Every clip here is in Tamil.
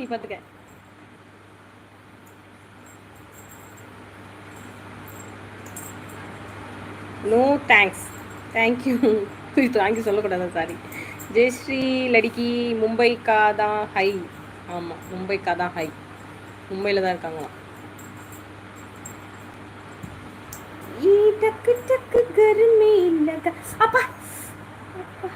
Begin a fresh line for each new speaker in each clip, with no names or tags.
நீ பார்த்துக்க no thanks thank you thank you சொல்லக்கூடாது சாரி ஜெயஸ்ரீ லடிக்கி மும்பைக்கா தான் ஹை ஆமாம் மும்பைக்கா தான் ஹை மும்பையில் தான் இருக்காங்களாம். ஈ டக்கு டக்கு கருமே லகா அப்பா அப்பா.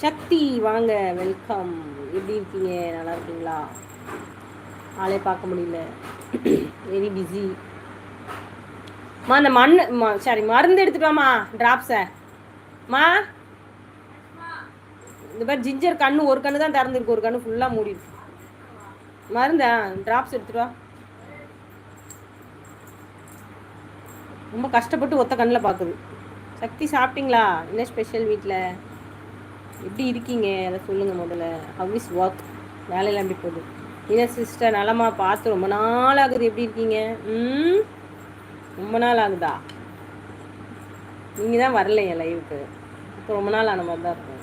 சக்தி வாங்க வெல்கம் எப்படி இருக்கீங்க? நல்லா இருக்கீங்களா? ஆளே பார்க்க முடியல. வெரி பிஸி மா அந்த மண் சாரி மருந்து எடுத்துட்டு வாமா ட்ராப்ஸை மா? இந்த மாதிரி ஜிஞ்சர் கண்ணு ஒரு கண்ணு தான் திறந்துருக்கு. ஒரு கண்ணு ஃபுல்லாக மூடிருக்கு. மருந்தா? ட்ராப்ஸ் எடுத்துட்டு வா. ரொம்ப கஷ்டப்பட்டு ஒத்த கண்ணில் பார்க்குது சக்தி சாப்பிட்டீங்களா? என்ன ஸ்பெஷல் வீட்டில் எப்படி இருக்கீங்க? அதை சொல்லுங்கள் முதல்ல. ஹவ் இஸ் ஒர்க் வேலையெல்லாம் எப்படி போகுது? என்ன சிஸ்டர் நலமாக பார்த்து ரொம்ப நாள் ஆகுது. எப்படி இருக்கீங்க? ம்? ரொம்ப நாள் ஆகுதா? நீங்கள் தான் வரல என் லைவுக்கு இப்போ ரொம்ப நாள் ஆன மாதிரி தான் இருக்கும்.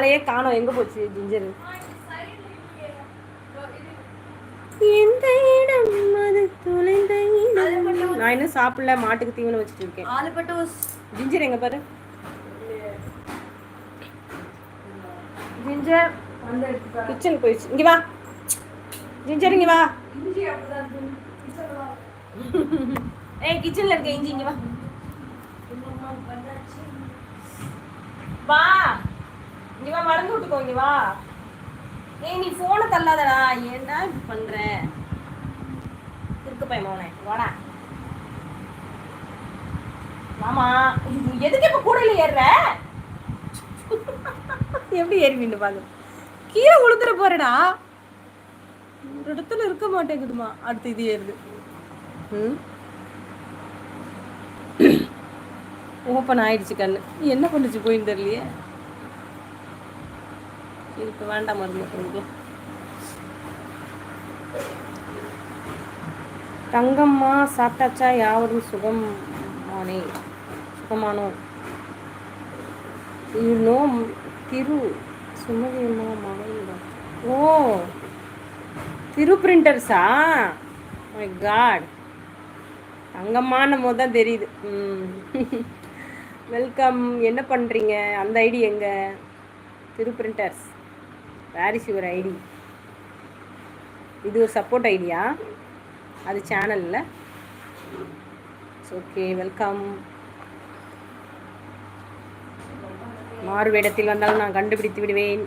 ஆளையே காணோம். எங்க போச்சு ஜிஞ்சர்? எந்த இடம் அது தொலைந்த இடம்? நான் இன்னும் சாப்பிடல மாட்டுக்கு தீவனம் வச்சுட்டு இருக்கேன்.
ஆலுப்பட்டு
ஜிஞ்சர் எங்க பாரு? ஜிஞ்சர் கிச்சன் போயிடுச்சு. இங்க வா. ஜிஞ்சர் இங்க வா. ஏய் கிச்சன்ல இருக்க இஞ்சி இங்க வா. வா இங்க வா மறந்து விட்டுக்கோ இங்க வா. ஏய் நீ போனை தள்ளாதடா. ஏன்டா இப்படி பண்ற? இருக்கு பையன் மோனே வாடா. மாமா எதுக்கு இப்ப கூடையில ஏறுற? எப்படி ஏறுவீன்னு பாரு. கீழே உளுத்துற போறடா ஒரு இடத்துல இருக்க மாட்டேங்குதுமா. அடுத்து இது ஏறுது. ம்? ஓப்பன் ஆயிடுச்சு கண்ணு. என்ன பண்ணுச்சு போயின்னு தெரியலையே. இதுக்கு வேண்டாம் மருந்து கொஞ்சம் தங்கம்மா சாப்பிட்டாச்சா? யாவரும் சுகம் மானே சுகமானோ? நோ திரு சுமதியம்மா மகள் ஓ திரு பிரிண்டர்ஸா மை காட் தங்கம்மான போது தான் தெரியுது. ம். வெல்கம் என்ன பண்ணுறீங்க அந்த ஐடி எங்கே? Thiru printers where is your ID. இது ஒரு சப்போர்ட் ஐடியா. அது சேனலில் ஓகே வெல்கம் மாறு வேடத்தில் வந்தாலும் நான் கண்டுபிடித்து விடுவேன்.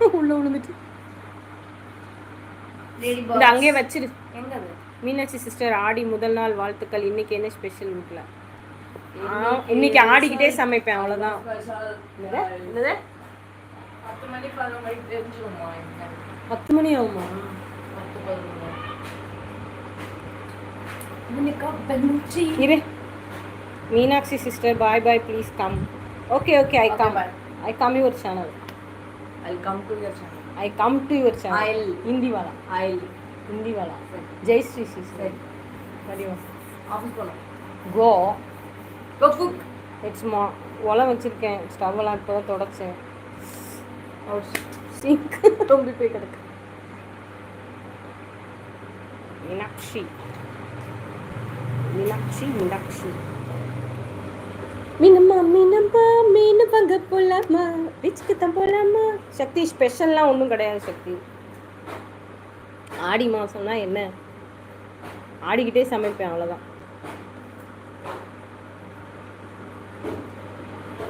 உள்ள விழுந்துட்டு. இந்த. அங்கேயே வச்சிரு? மீனாட்சி சிஸ்டர் ஆடி முதல் நாள் வாழ்த்துக்கள். இன்னைக்கு என்ன ஸ்பெஷல் வீட்டில் இன்னைக்கு ஆடிக்கிட்டே சமைப்பேன் அவ்வளோதான்
பத்து மணி பதினொரு மணிக்கு தெரிஞ்சுருமா.
பத்து மணி ஆகுமா?
பத்து.
இரு. Meenakshi sister bye bye please come okay okay I come. I come your channel
I'll come to your channel.
I come to your channel Hindi Vala
I'll.
Hindi வாலா
சரி.
ஜெய் ஸ்ரீ சிஸ்டர்
office போலாம்.
கோ
Go. Cook.
இட்ஸ் மா உலம் வச்சுருக்கேன். ஸ்டவ்வெல்லாம் இப்போ தான் தொடச்சேன். சிங்க் ரொம்ப போய் கிடக்கு. மீனாட்சி. மீனாட்சி மீனாட்சி. மீனம்மா மீனம்மா மீன் வாங்க போலாமா? பீச்சுக்கு தான் போலாமா? சக்தி ஸ்பெஷல்லாம் ஒன்றும் கிடையாது சக்தி. ஆடி மாதம்னா என்ன? ஆடிக்கிட்டே சமைப்பேன் அவ்வளோதான்